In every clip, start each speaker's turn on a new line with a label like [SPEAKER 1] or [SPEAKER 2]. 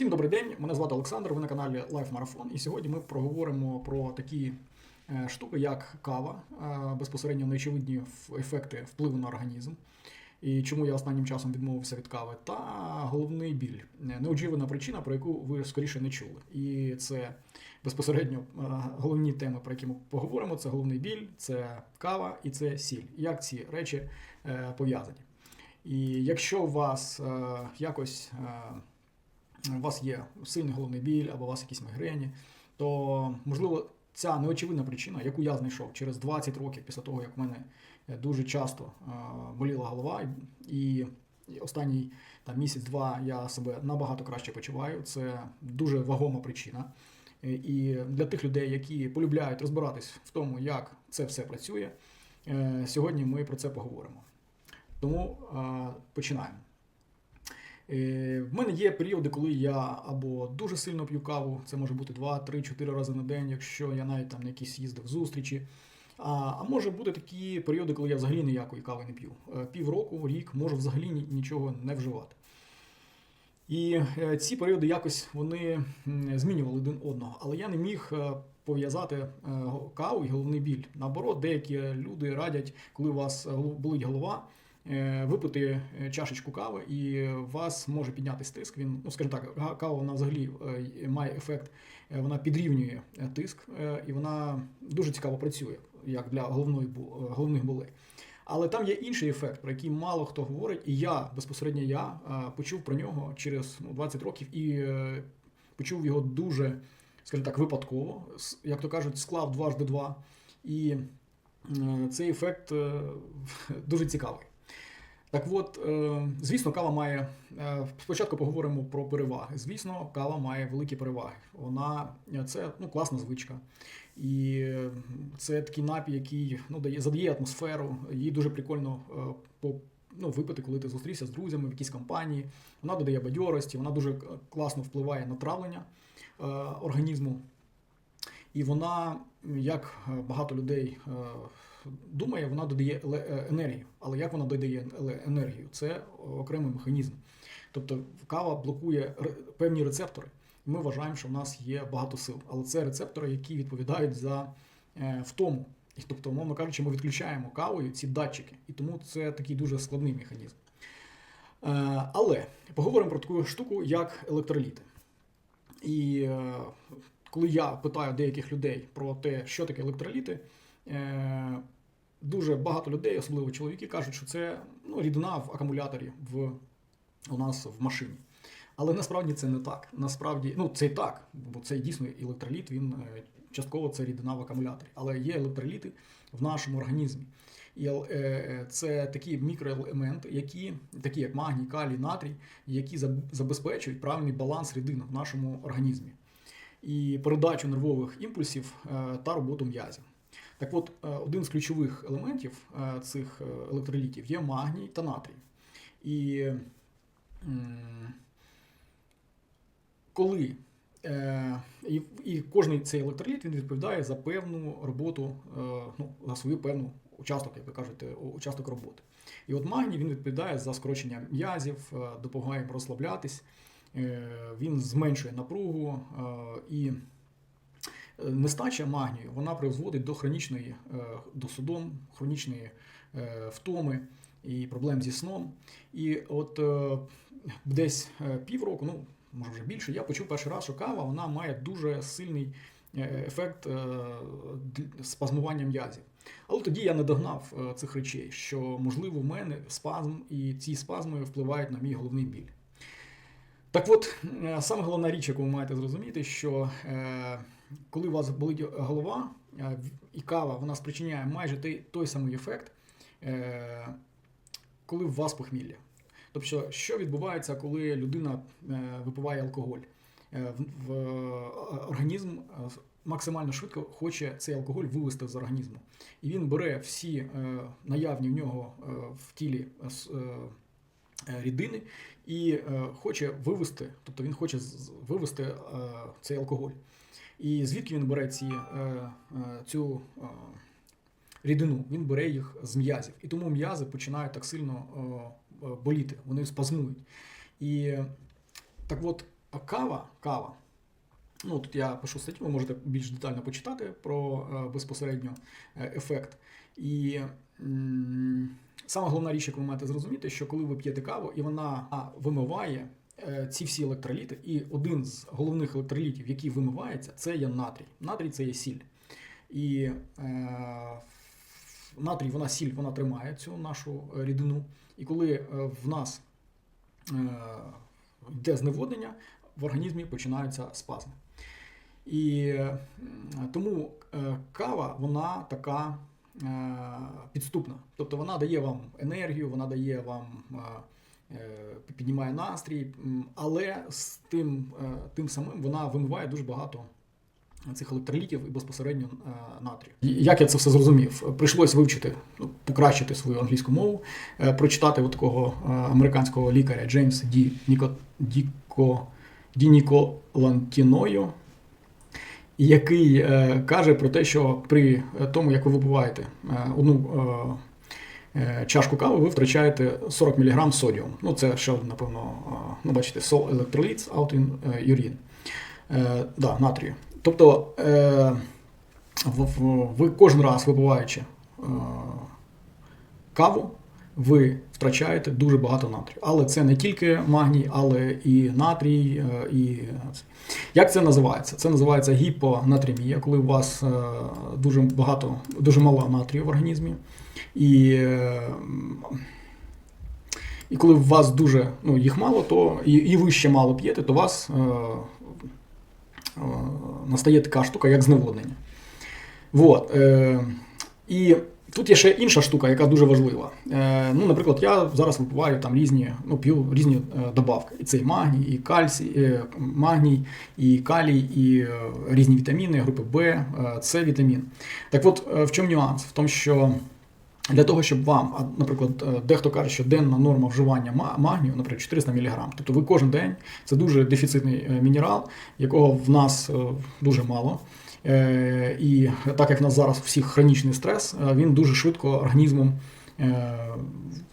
[SPEAKER 1] Всім добрий день, мене звати Олександр, ви на каналі Life Marathon. І сьогодні ми проговоримо про такі е, штуки, як кава, е, безпосередньо неочевидні ефекти впливу на організм. І чому я останнім часом відмовився від кави, та головний біль. Е, Неочевидна причина, про яку ви скоріше не чули. І це безпосередньо головні теми, про які ми поговоримо: це головний біль, це кава і це сіль. Як ці речі пов'язані. І якщо у вас якось у вас є сильний головний біль або у вас якісь мігрені, то можливо ця неочевидна причина, яку я знайшов через 20 років після того, як в мене е, дуже часто е, боліла голова, і останній місяць-два я себе набагато краще почуваю. Це дуже вагома причина. Е, І для тих людей, які полюбляють розбиратись в тому, як це все працює, сьогодні ми про це поговоримо. Тому починаємо. Е, В мене є періоди, коли я або дуже сильно п'ю каву, це може бути 2, 3, 4 рази на день, якщо я навіть там на якісь їздив зустрічі. А, а може бути такі періоди, коли я взагалі ніякої кави не п'ю. Е, Півроку, рік можу взагалі нічого не вживати. І е, ці періоди якось вони змінювали один одного, але я не міг пов'язати каву і головний біль. Наоборот, деякі люди радять, коли у вас болить голова, випити е, чашечку кави, і вас може піднятись тиск. Він, ну скажімо так, кава вона взагалі е, має ефект, е, вона підрівнює е, тиск, е, і вона дуже цікаво працює, як для головної е, головних болей. Але там є інший ефект, про який мало хто говорить, і я безпосередньо я е, почув про нього через ну, 20 років і е, почув його дуже, скажімо так, випадково, як то кажуть, склав дважди два. І е, цей ефект е, дуже цікавий. Так от, е, звісно, кава має. е, Спочатку поговоримо про переваги. Звісно, кава має великі переваги. Вона е, це ну, класна звичка. І це такий напій, який ну, дає, задає атмосферу. Її дуже прикольно по, ну, випити, коли ти зустрівся з друзями в якійсь компанії. Вона додає бадьорості, вона дуже класно впливає на травлення організму. І вона, як багато людей думає, вона додає е, енергію. Але як вона додає енергію? Це окремий механізм. Тобто кава блокує певні рецептори. Ми вважаємо, що в нас є багато сил. Але це рецептори, які відповідають за е, втому. Тобто, умовно кажучи, ми відключаємо кавою ці датчики. І тому це такий дуже складний механізм. Е, але поговоримо про таку штуку, як електроліти. І коли я питаю деяких людей про те, що таке електроліти, дуже багато людей, особливо чоловіки, кажуть, що це ну, рідина в акумуляторі в, у нас в машині. Але насправді це не так. Насправді, ну це і так, бо це дійсно електроліт, він е, частково це рідина в акумуляторі. Але є електроліти в нашому організмі. І е, е, це такі мікроелементи, які, такі як магній, калій, натрій, які забезпечують правильний баланс рідин в нашому організмі і передачу нервових імпульсів е, та роботу м'язів. Так от, е, один з ключових елементів е, цих е, електролітів є магній та натрій. І коли і, і кожний цей електроліт він відповідає за певну роботу, ну, за свою певну участок, як ви кажете, участок роботи. І от магній він відповідає за скорочення м'язів, допомагає їм розслаблятись, він зменшує напругу і нестача магнію вона призводить до хронічної е, до судом, хронічної е, втоми і проблем зі сном. І от е, десь півроку, ну може вже більше, я почув перший раз, що кава вона має дуже сильний ефект спазмування м'язів. Але тоді я не догнав цих речей, що можливо в мене спазм, і ці спазми впливають на мій головний біль. Так от, саме головна річ, яку ви маєте зрозуміти, що коли у вас болить голова е, і кава, вона спричиняє майже той, той самий ефект, е, коли у вас похмілля. Тобто, що відбувається, коли людина е, випиває алкоголь? В, організм максимально швидко хоче цей алкоголь вивести з організму. І він бере всі наявні в нього в тілі рідини і хоче вивести, тобто він хоче вивести цей алкоголь. І звідки він бере ці, е, е, цю е, рідину? Він бере їх з м'язів. І тому м'язи починають так сильно боліти, вони спазмують. І так от, Кава, кава. Ну, тут я пишу статтю, ви можете більш детально почитати про безпосередньо ефект. І саме головна річ, яку ви маєте зрозуміти, що коли ви п'єте каву, і вона вимиває ці всі електроліти, і один з головних електролітів, який вимивається, це є натрій. Натрій це є сіль. І е, натрій, вона сіль, вона тримає цю нашу е, рідину. І коли е, в нас е, йде зневоднення, в організмі починаються спазми. І е, тому е, кава, вона така е, підступна. Тобто вона дає вам енергію, вона дає вам е, е, піднімає настрій, але з тим, е, тим самим вона вимиває дуже багато цих електролітів і безпосередньо е, натрію. Як я це все зрозумів? Прийшлось вивчити, ну, покращити свою англійську мову, е, прочитати от такого е, американського лікаря Джеймса Ді Ніко, Діко, Ді Ніколантіною, який е, каже про те, що при тому, як ви випиваєте е, одну е, е, чашку кави, ви втрачаєте 40 мг содіум. Ну, це ще, напевно, е, ну, бачите, сол електроліт, out in е. Е, да, натрію. Тобто е, ви кожен раз випиваючи е, каву, ви втрачаєте дуже багато натрію. Але це не тільки магній, але і натрій. е, І... Як це називається? Це називається гіпонатрімія, коли у вас е, дуже багато, дуже мало натрію в організмі. І, е, і коли у вас дуже ну, їх мало, то і, і ви ще мало п'єте, то у вас е, е, настає така штука, як зневоднення. Вот. Е, і тут є ще інша штука, яка дуже важлива. Е, ну, наприклад, я зараз випиваю там різні, ну, п'ю різні е, добавки. І цей магній, і кальцій, е, магній, і калій, і е, різні вітаміни, групи Б, е, вітамін. Так от, е, в чому нюанс? В тому, що для того, щоб вам, наприклад, е, дехто каже, що денна норма вживання магнію, наприклад, 400 мг. Тобто ви кожен день це дуже дефіцитний е, мінерал, якого в нас е, дуже мало. І так як в нас зараз всіх хронічний стрес, він дуже швидко організмом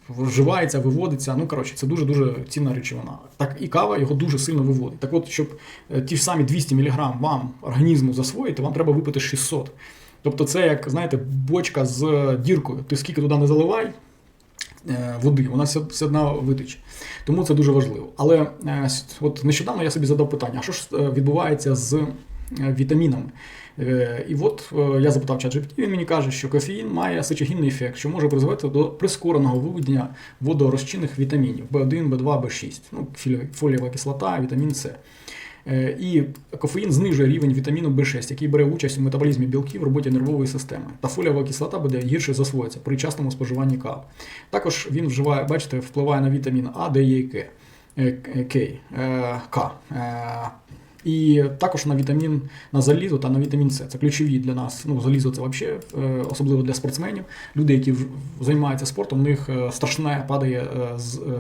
[SPEAKER 1] вживається, виводиться. Ну, коротше, це дуже-дуже цінна речовина. Так і кава його дуже сильно виводить. Так от, щоб ті ж самі 200 мг вам організму засвоїти, вам треба випити 600. Тобто це як, знаєте, бочка з діркою. Ти скільки туди не заливай е, води, вона все, одно витече. Тому це дуже важливо. Але е, от нещодавно я собі задав питання: а що ж е, відбувається з вітамінами? І от я запитав ChatGPT, він мені каже, що кофеїн має сечогінний ефект, що може призвести до прискореного виведення водорозчинних вітамінів В1, В2, В6, ну, фолієва кислота, вітамін С. Е, І кофеїн знижує рівень вітаміну В6, який бере участь у метаболізмі білків в роботі нервової системи. Та фолієва кислота буде гірше засвоїться при частому споживанні кави. Також він вживає, бачите, впливає на вітамін А, Д, Е і К. Е, К, е, І також на вітамін на залізо та на вітамін С. Це ключові для нас. Ну, залізо це взагалі, особливо для спортсменів. Люди, які займаються спортом, у них страшне падає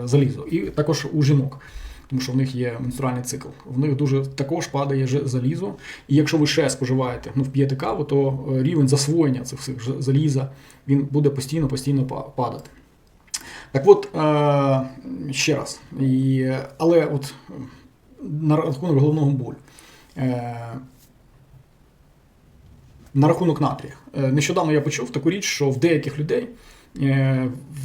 [SPEAKER 1] залізо. І також у жінок тому що в них є менструальний цикл. В них дуже також падає залізо. І якщо ви ще споживаєте, ну п'єте каву, то е, рівень засвоєння цих всіх заліза він буде постійно постійно падати. Так от, е, ще раз, і, але от на рахунок головного болю. Е, на рахунок натрія. Нещодавно я почув таку річ, що в деяких людей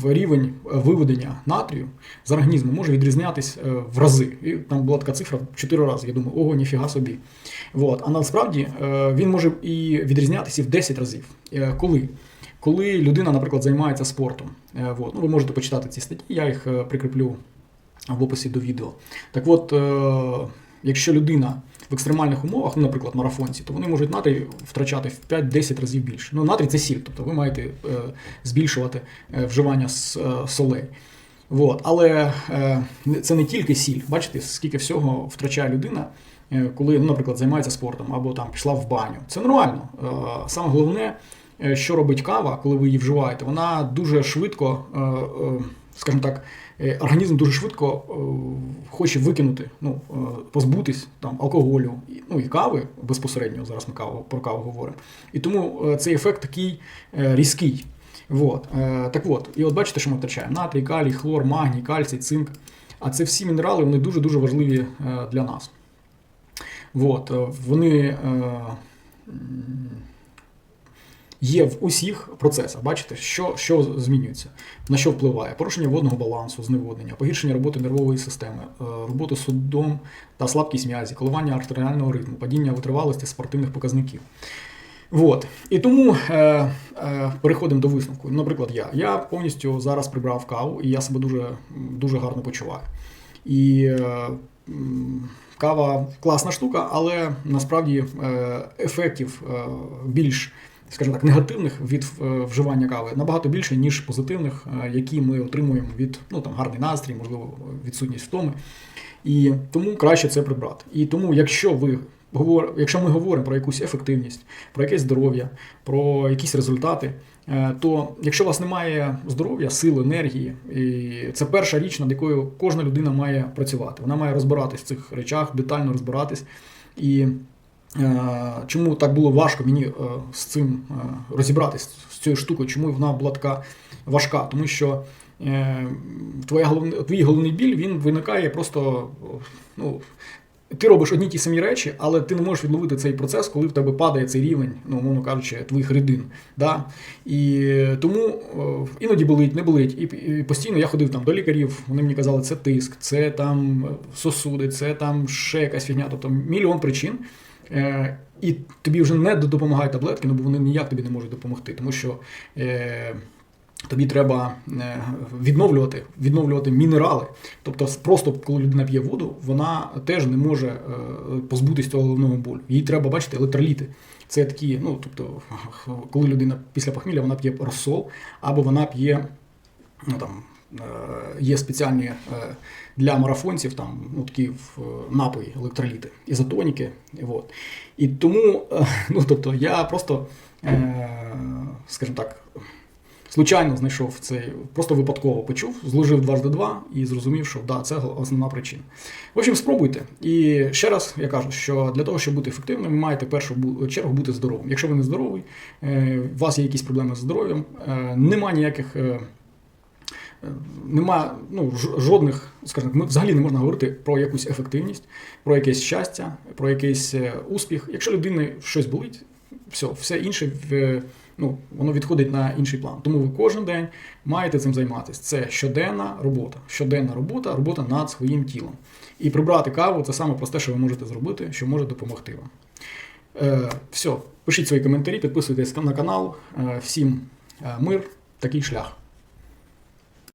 [SPEAKER 1] рівень виведення натрію з організму може відрізнятись е, в рази. І там була така цифра в 4 рази. Я думаю, ого, ніфіга собі. От. А насправді е, він може і відрізнятися і в 10 разів. Е, Коли? Коли людина, наприклад, займається спортом. Е, От. Ну, ви можете почитати ці статті, я їх е, прикріплю в описі до відео. Так от, е, якщо людина в екстремальних умовах, ну, наприклад, марафонці, то вони можуть натрій втрачати в 5-10 разів більше. Ну, натрій це сіль, тобто ви маєте е, збільшувати е, вживання е, солей. Вот. Але це не тільки сіль. Бачите, скільки всього втрачає людина, коли, ну, наприклад, займається спортом або там пішла в баню. Це нормально. Саме головне, що робить кава, коли ви її вживаєте, вона дуже швидко, скажімо так, організм дуже швидко е, хоче викинути, ну, е, позбутись там, алкоголю, ну і кави безпосередньо, зараз ми каву, про каву говоримо. І тому е, цей ефект такий е, різкий. Вот. Е, так от, і от бачите, що ми втрачаємо: натрій, калій, хлор, магній, кальцій, цинк. А це всі мінерали вони дуже-дуже важливі е, для нас. От, е, вони е, є в усіх процесах. Бачите, що, що змінюється, на що впливає порушення водного балансу, зневоднення, погіршення роботи нервової системи, е, роботу судом та слабкість м'язі, коливання артеріального ритму, падіння витривалості спортивних показників. От. І тому е, е, переходимо до висновку. Наприклад, я. Я повністю зараз прибрав каву, і я себе дуже, дуже гарно почуваю. І е, кава класна штука, але насправді е, ефектів е, більш, скажімо так, негативних від е, вживання кави набагато більше, ніж позитивних, е, які ми отримуємо від ну, там, гарний настрій, можливо, відсутність втоми. І тому краще це прибрати. І тому, якщо ви якщо ми говоримо про якусь ефективність, про якесь здоров'я, про якісь результати, е, то якщо у вас немає здоров'я, сил, енергії, і це перша річ, над якою кожна людина має працювати. Вона має розбиратись в цих речах, детально розбиратись. І чому так було важко мені е, з цим е, розібратись з цією штукою, чому вона була така важка? Тому що е, твоя головне, твій головний біль він виникає просто. Ну, ти робиш одні ті самі речі, але ти не можеш відловити цей процес, коли в тебе падає цей рівень, ну, умовно кажучи, твоїх рідин. Да? І тому е, іноді болить, не болить. І постійно я ходив там до лікарів, вони мені казали, це тиск, це там сосуди, це там ще якась фігня, тобто мільйон причин. Е, і тобі вже не допомагають таблетки, ну бо вони ніяк тобі не можуть допомогти, тому що. Е, Тобі треба е, відновлювати, відновлювати мінерали. Тобто, просто коли людина п'є воду, вона теж не може е, позбутися цього головного болю. Їй треба бачити електроліти. Це такі, ну тобто, коли людина після похмілля вона п'є розсол, або вона п'є ну там. Є спеціальні для марафонців там ну, такі напої, електроліти, ізотоніки. От. І тому, е, ну тобто, я просто, е, скажімо так, случайно знайшов цей, просто випадково почув, зложив дважди два і зрозумів, що да, це основна причина. В общем, спробуйте. І ще раз я кажу, що для того, щоб бути ефективним, ви маєте в першу чергу бути здоровим. Якщо ви не здоровий, е, у вас є якісь проблеми з здоров'ям, е, нема ніяких. Нема ну, жодних, скажімо, ми взагалі не можна говорити про якусь ефективність, про якесь щастя, про якийсь е, успіх. Якщо людини щось болить, все, все інше в, ну, воно відходить на інший план. Тому ви кожен день маєте цим займатися. Це щоденна робота. Щоденна робота, робота над своїм тілом. І прибрати каву це саме просте, що ви можете зробити, що може допомогти вам. Е, все, пишіть свої коментарі, підписуйтесь на канал. Е, всім е, мир, такий шлях.